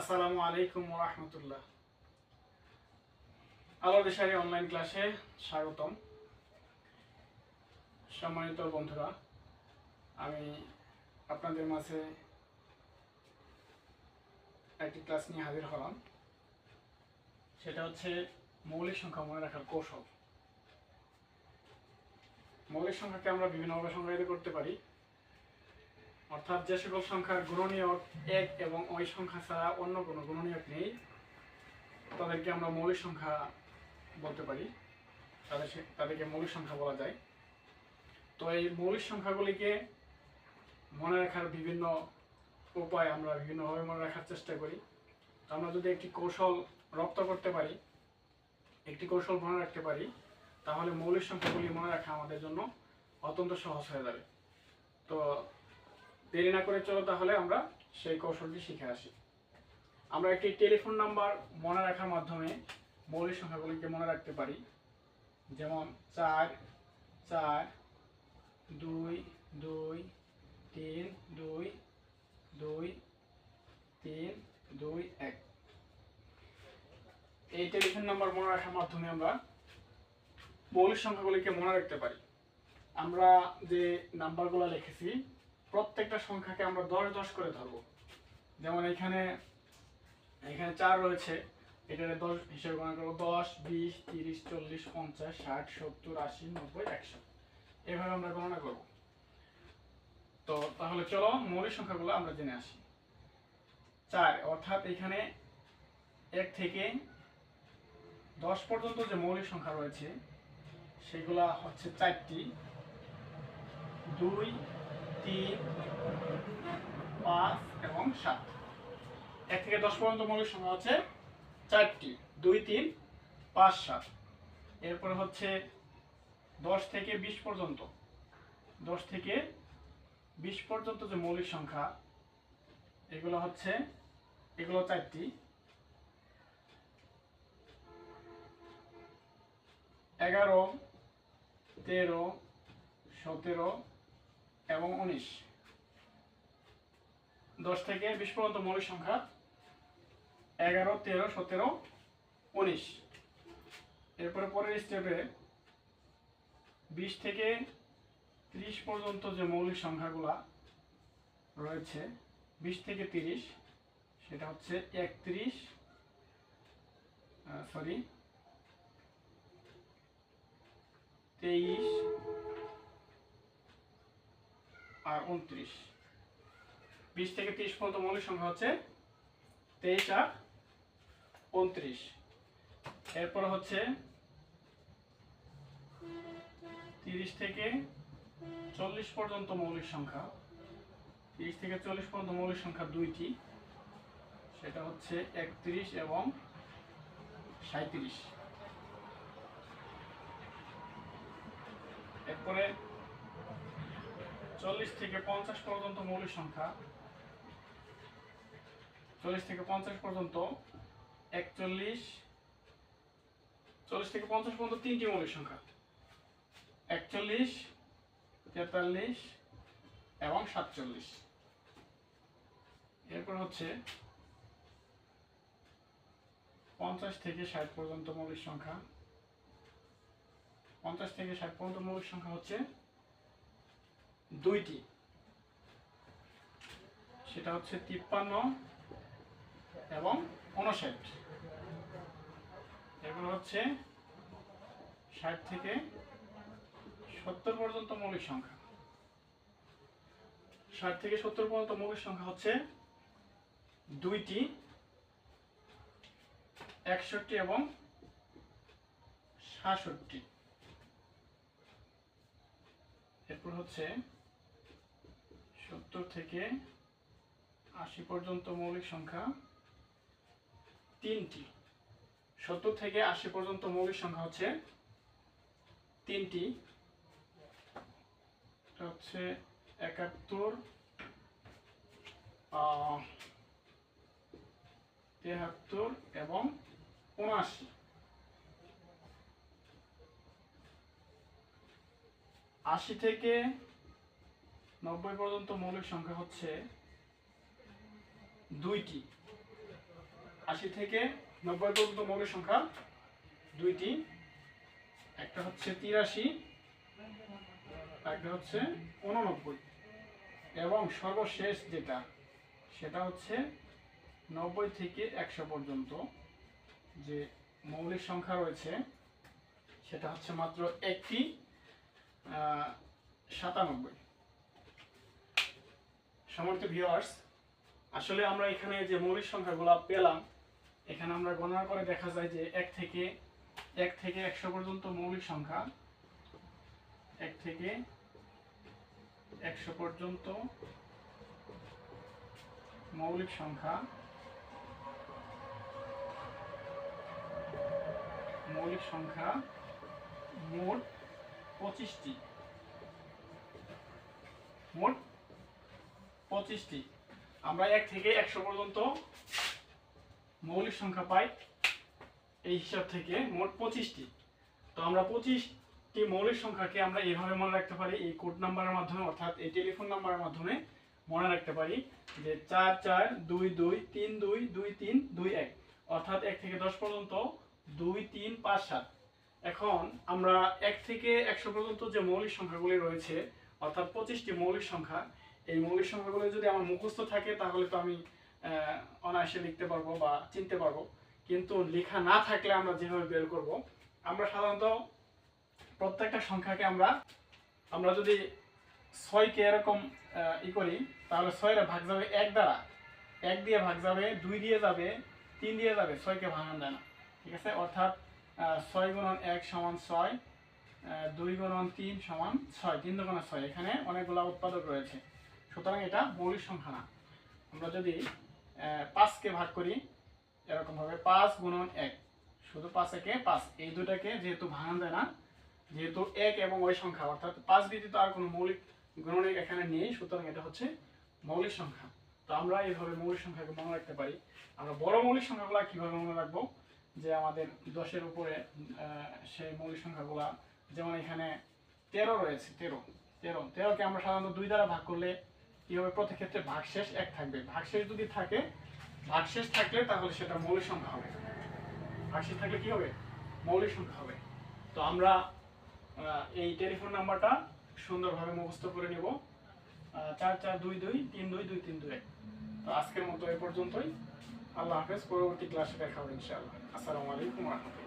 আসসালামু আলাইকুম রহমতুল্লাহ। আলো দেশারি অনলাইন ক্লাসে স্বাগতম। সম্মানিত বন্ধুরা, আমি আপনাদের মাঝে একটি ক্লাস নিয়ে হাজির হলাম। সেটা হচ্ছে মৌলিক সংখ্যা মনে রাখার কৌশল। মৌলিক সংখ্যাকে আমরা বিভিন্নভাবে সংজ্ঞায়িত করতে পারি। অর্থাৎ যে সকল সংখ্যার গুণনীয়ক এক এবং ওই সংখ্যা ছাড়া অন্য কোনো গুণনীয়ক নেই। তাদেরকে আমরা মৌলিক সংখ্যা বলতে পারি। তাদের তাদেরকে মৌলিক সংখ্যা বলা যায়। তো এই মৌলিক সংখ্যাগুলিকে মনে রাখার বিভিন্ন উপায় আমরা বিভিন্নভাবে মনে রাখার চেষ্টা করি। আমরা যদি একটি কৌশল রপ্ত করতে পারি, একটি কৌশল মনে রাখতে পারি, তাহলে মৌলিক সংখ্যাগুলি মনে রাখা আমাদের জন্য অত্যন্ত সহজ হয়ে যাবে। তো দেরি না করে চলো তাহলে আমরা সেই কৌশলটি শিখে আসি। আমরা একটি টেলিফোন নাম্বার মনে রাখার মাধ্যমে মৌলিক সংখ্যাগুলিকে মনে রাখতে পারি। যেমন চার চার, দুই দুই, তিন, দুই দুই, তিন, দুই, এক। এই টেলিফোন নাম্বার মনে রাখার মাধ্যমে আমরা মৌলিক সংখ্যাগুলিকে মনে রাখতে পারি। আমরা যে নাম্বারগুলো লিখেছি প্রত্যেকটা সংখ্যাকে আমরা দশ দশ করে ধরবো। যেমন এখানে এখানে চার রয়েছে, এটাকে দশ হিসেবে গণনা করব, দশ, বিশ, তিরিশ, চল্লিশ, পঞ্চাশ, ষাট, সত্তর, আশি, নব্বই, একশো। এভাবে আমরা গণনা করব। তো তাহলে চলো মৌলিক সংখ্যাগুলো আমরা জেনে আসি। চার, অর্থাৎ এখানে এক থেকে দশ পর্যন্ত যে মৌলিক সংখ্যা রয়েছে, সেগুলা হচ্ছে চারটি। দুই তিন, পাঁচ এবং সাত। এক থেকে দশ পর্যন্ত মৌলিক সংখ্যা হচ্ছে চারটি। দুই, তিন, পাঁচ, সাত। এরপরে হচ্ছে দশ থেকে বিশ পর্যন্ত। দশ থেকে বিশ পর্যন্ত যে মৌলিক সংখ্যা, এগুলো হচ্ছে, এগুলো চারটি। এগারো, তেরো, সতেরো এবং উনিশ। দশ থেকে বিশ পর্যন্ত মৌলিক সংখ্যা এগারো, তেরো, সতেরো, উনিশ। এরপরে পরের স্টেপে বিশ থেকে ত্রিশ পর্যন্ত যে মৌলিক সংখ্যাগুলা রয়েছে, বিশ থেকে তিরিশ, সেটা হচ্ছে একত্রিশ সরি তেইশ আর উনত্রিশ। বিশ থেকে তিরিশ পর্যন্ত মৌলিক সংখ্যা হচ্ছে তেইশ আর উনত্রিশ। এরপর হচ্ছে তিরিশ থেকে চল্লিশ পর্যন্ত মৌলিক সংখ্যা। তিরিশ থেকে চল্লিশ পর্যন্ত মৌলিক সংখ্যা দুইটি। সেটা হচ্ছে একত্রিশ এবং সাঁত্রিশ এরপরে চল্লিশ থেকে পঞ্চাশ পর্যন্ত মৌলিক সংখ্যা। চল্লিশ থেকে পঞ্চাশ পর্যন্ত একচল্লিশ, চল্লিশ থেকে পঞ্চাশ পর্যন্ত তিনটি মৌলিক সংখ্যা। একচল্লিশ, তেতাল্লিশ এবং সাতচল্লিশ। এরপর হচ্ছে পঞ্চাশ থেকে ষাট পর্যন্ত মৌলিক সংখ্যা। পঞ্চাশ থেকে ষাট পর্যন্ত মৌলিক সংখ্যা হচ্ছে দুইটি। সেটা হচ্ছে তিপ্পান্ন এবং উনষাট এগুলো হচ্ছে ষাট থেকে সত্তর পর্যন্ত মৌলিক সংখ্যা। ষাট থেকে সত্তর পর্যন্ত মৌলিক সংখ্যা হচ্ছে দুইটি, একষট্টি এবং সাতষট্টি। এরপর হচ্ছে সত্তর থেকে আশি পর্যন্ত মৌলিক সংখ্যা তিনটি। সত্তর থেকে আশি পর্যন্ত মৌলিক সংখ্যা হচ্ছে তিনটি। হচ্ছে একাত্তর তেহাত্তর এবং উনআশি। আশি থেকে নব্বই পর্যন্ত মৌলিক সংখ্যা হচ্ছে দুইটি। আশি থেকে নব্বই পর্যন্ত মৌলিক সংখ্যা দুইটি। একটা হচ্ছে তিরাশি, একটা হচ্ছে উননব্বই। এবং সর্বশেষ যেটা, সেটা হচ্ছে নব্বই থেকে একশো পর্যন্ত যে মৌলিক সংখ্যা রয়েছে, সেটা হচ্ছে মাত্র একটি সাতানব্বই। সমর্থ ভিউয়ার্স আসলে আমরা এখানে যে মৌলিক সংখ্যাগুলো পেলাম, এখানে আমরা গণনা করে দেখা যায় যে এক থেকে এক থেকে একশো পর্যন্ত মৌলিক সংখ্যা, এক থেকে একশো পর্যন্ত মৌলিক সংখ্যা মৌলিক সংখ্যা মোট পঁচিশটি। মোট পঁচিশটি। আমরা এক থেকে একশো পর্যন্ত মৌলিক সংখ্যা পাই এই হিসাব থেকে মোট পঁচিশটি। তো আমরা পঁচিশটি মৌলিক সংখ্যাকে আমরা এইভাবে মনে রাখতে পারি, এই কোড নাম্বারের মাধ্যমে অর্থাৎ এই টেলিফোন নাম্বারের মাধ্যমে মনে রাখতে পারি যে চার চার, দুই দুই, তিন, দুই দুই, তিন, দুই, এক। অর্থাৎ এক থেকে দশ পর্যন্ত দুই, তিন, পাঁচ, সাত। এখন আমরা এক থেকে একশো পর্যন্ত যে মৌলিক সংখ্যাগুলি রয়েছে, অর্থাৎ পঁচিশটি মৌলিক সংখ্যা এই মৌলিক সংখ্যাগুলো যদি আমার মুখস্থ থাকে, তাহলে তো আমি অনায়াসে লিখতে পারব বা চিনতে পারব। কিন্তু লেখা না থাকলে আমরা যেভাবে বের করব, আমরা সাধারণত প্রত্যেকটা সংখ্যাকে আমরা আমরা যদি ছয়কে এরকম ই করি, তাহলে ছয়ের ভাগ যাবে এক দ্বারা। এক দিয়ে ভাগ যাবে, দুই দিয়ে যাবে, তিন দিয়ে যাবে, ছয়কে ভাঙান যায় না। ঠিক আছে? অর্থাৎ ছয় গুণন এক সমান ছয় দুই গুণন তিন সমান ছয়, তিন দুগুণ ছয়। এখানে অনেকগুলো উৎপাদক রয়েছে। সুতরাং এটা মৌলিক সংখ্যা না। আমরা যদি পাঁচকে ভাগ করি এরকমভাবে পাঁচ গুণন এক। শুধু পাঁচ একে পাঁচ। এই দুটাকে যেহেতু ভাঙা যায় না, যেহেতু এক এবং ওই সংখ্যা, অর্থাৎ পাঁচ ব্যতীত আর কোনো মৌলিক গণনিক এখানে নেই, সুতরাং এটা হচ্ছে মৌলিক সংখ্যা। তো আমরা এইভাবে মৌলিক সংখ্যাকে মনে রাখতে পারি। আমরা বড় মৌলিক সংখ্যাগুলো কীভাবে মনে রাখব? যে আমাদের দশের উপরে সেই মৌলিক সংখ্যাগুলা, যেমন এখানে তেরো রয়েছে, তেরো। তেরো। তেরোকে আমরা সাধারণত দুই দ্বারা ভাগ করলে কি হবে প্রতি ক্ষেত্রে ভাগশেষ এক থাকবে। ভাগশেষ যদি থাকে, ভাগশেষ থাকলে তাহলে সেটা মৌলিক সংখ্যা হবে। ভাগশেষ থাকলে কি হবে? মৌলিক সংখ্যা হবে। তো আমরা এই টেলিফোন নাম্বারটা সুন্দরভাবে মুখস্থ করে নেব। চার চার, দুই দুই, তিন, দুই দুই, তিন, দুই তো আজকের মতো এ পর্যন্তই। আল্লাহ হাফেজ। পরবর্তী ক্লাসে দেখা হবে ইনশাআল্লাহ। আসসালামু আলাইকুম রহমতুল্লাহ।